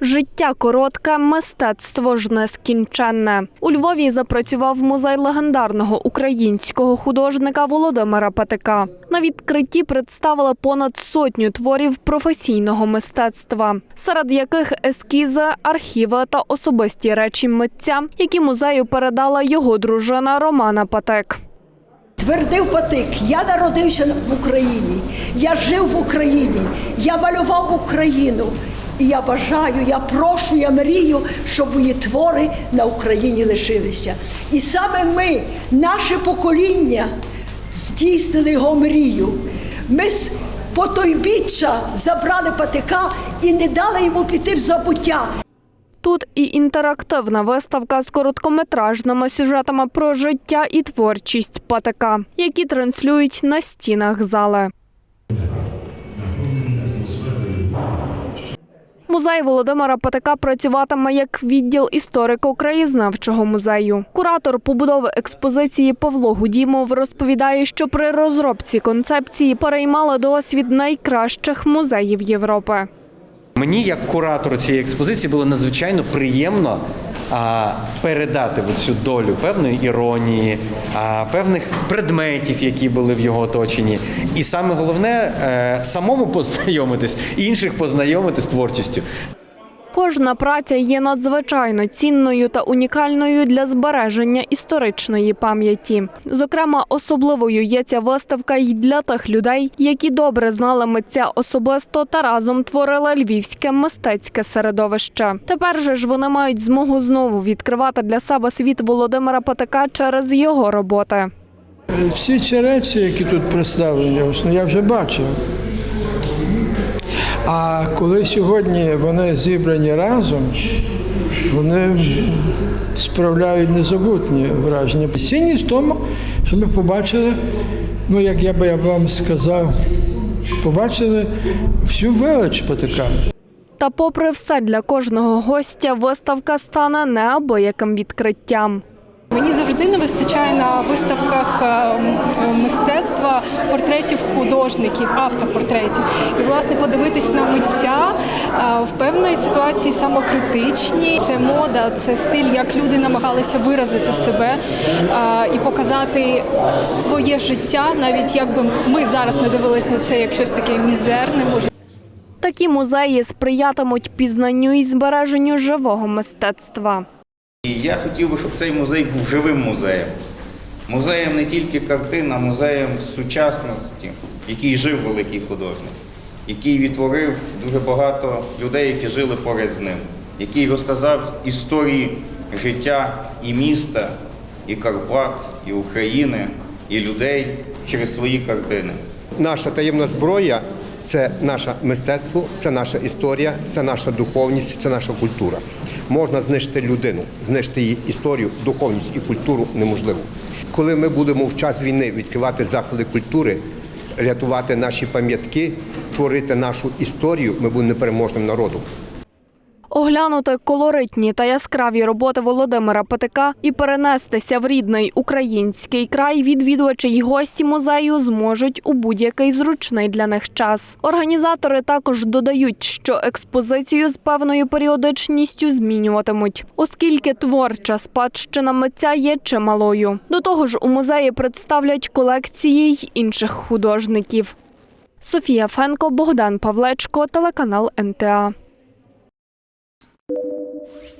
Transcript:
Життя коротке, мистецтво ж нескінченне. У Львові запрацював музей легендарного українського художника Володимира Патика. На відкритті представили понад сотню творів професійного мистецтва, серед яких ескізи, архіви та особисті речі митця, які музею передала його дружина Романа Патек. Твердив Патик, я народився в Україні, я жив в Україні, я малював Україну. І я бажаю, я прошу, я мрію, щоб мої твори на Україні лишилися. І саме ми, наше покоління, здійснили його мрію. Ми з потойбіччя забрали Патика і не дали йому піти в забуття. Тут і інтерактивна виставка з короткометражними сюжетами про життя і творчість Патика, які транслюють на стінах зали. Музей Володимира Патака працюватиме як відділ історико-краєзнавчого музею. Куратор побудови експозиції Павло Гудімов розповідає, що при розробці концепції переймали досвід найкращих музеїв Європи. Мені, як куратору цієї експозиції, було надзвичайно приємно передати цю долю певної іронії, а, певних предметів, які були в його оточенні. І саме головне е, самому познайомитись, інших познайомити з творчістю. Кожна праця є надзвичайно цінною та унікальною для збереження історичної пам'яті. Зокрема, особливою є ця виставка й для тих людей, які добре знали митця особисто та разом творили львівське мистецьке середовище. Тепер же ж вони мають змогу знову відкривати для себе світ Володимира Патика через його роботи. Всі ці речі, які тут представлені, ну, я вже бачив. А коли сьогодні вони зібрані разом, вони справляють незабутні враження. Цінність в тому, що ми побачили, ну як я би я вам сказав, побачили всю велич Патика. Та, попри все, для кожного гостя виставка стане неабияким відкриттям. Мені завжди не вистачає на виставках е, мистецтва портретів художників, автопортретів. І власне подивитись на митця е, в певної ситуації самокритичні. Це мода, це стиль, як люди намагалися виразити себе е, і показати своє життя, навіть якби ми зараз не дивились на це як щось таке мізерне, може. Такі музеї сприятимуть пізнанню і збереженню живого мистецтва. І я хотів би, щоб цей музей був живим музеєм. Музеєм не тільки картин, а музеєм сучасності, який жив великий художник, який відтворив дуже багато людей, які жили поряд з ним, який розказав історії життя і міста, і Карпат, і України, і людей через свої картини. Наша таємна зброя це наше мистецтво, це наша історія, це наша духовність, це наша культура. Можна знищити людину, знищити її історію, духовність і культуру неможливо. Коли ми будемо в час війни відкривати заклади культури, рятувати наші пам'ятки, творити нашу історію, ми будемо непереможним народом. Оглянути колоритні та яскраві роботи Володимира Патика і перенестися в рідний український край відвідувачі й гості музею зможуть у будь-який зручний для них час. Організатори також додають, що експозицію з певною періодичністю змінюватимуть, оскільки творча спадщина митця є чималою. До того ж, у музеї представлять колекції й інших художників. Софія Фенко, Богдан Павлечко, телеканал НТА. Oh,